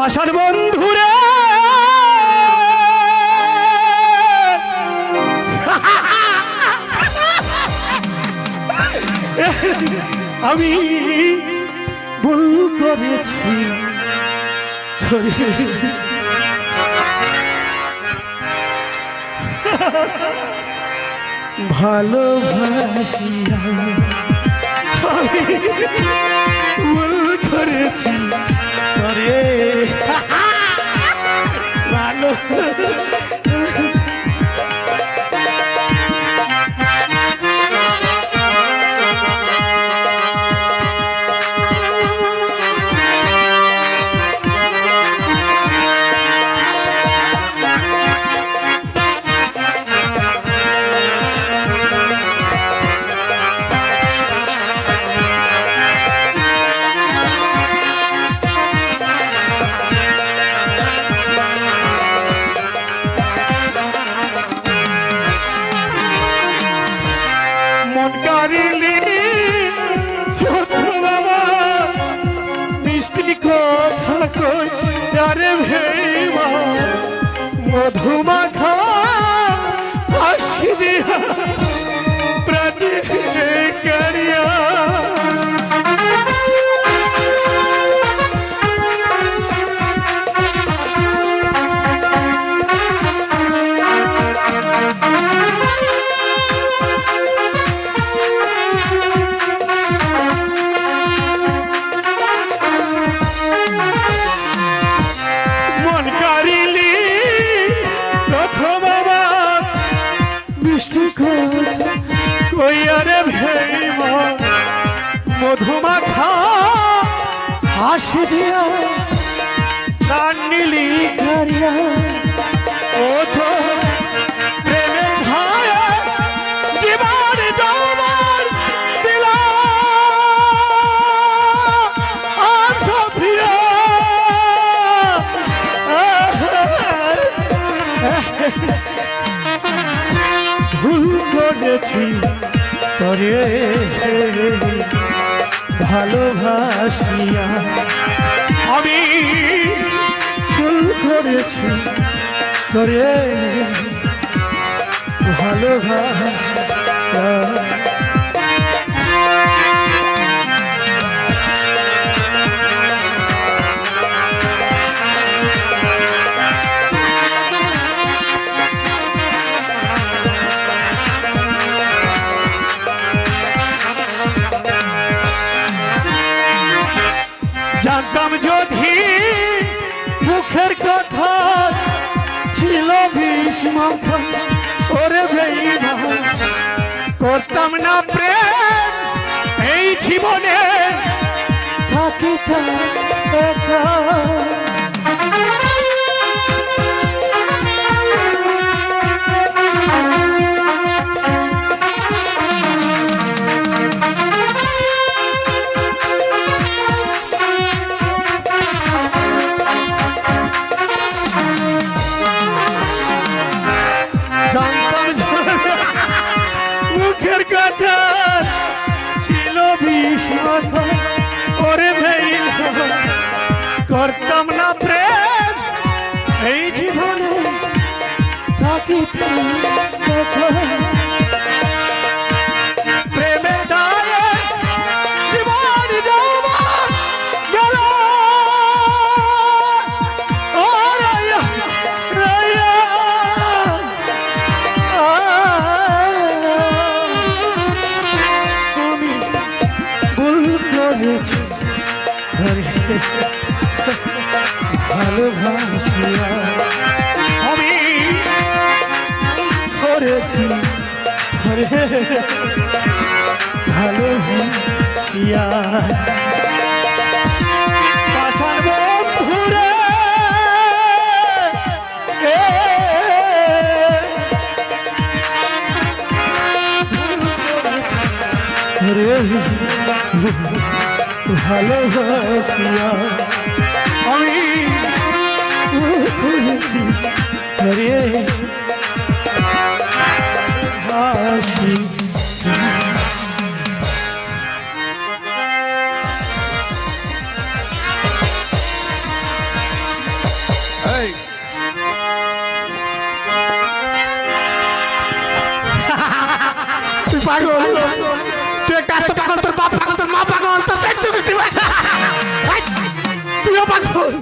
পাশার বন্ধুরে। আমি ভুল করেছি। আমি ভুল করেছি। তোরে মধুমাখা হাসি দিয়া আমার মিষ্টি কইয়ারে ভেইমা মধুমাখা হাসি দিয়া করেছি। তরে ভালোবাসিয়া। আমি ভুল করেছি। তরে ভালোবাসিয়া। জীবনে থাকি একা। করতাম না প্রেম এই জীবনে একা। দায়ে জীবন গেল। তুমি ভুল করেছি ভালোবাসিয়া আমি করেছি। ভালোবাসিয়া। ভালোবাসিয়া। খুশি রে হাসি তুই পাগল তুই একটা আস্ত পাগল তোর বাপ পাগল তোর মা পাগল তোর তুইও পাগল।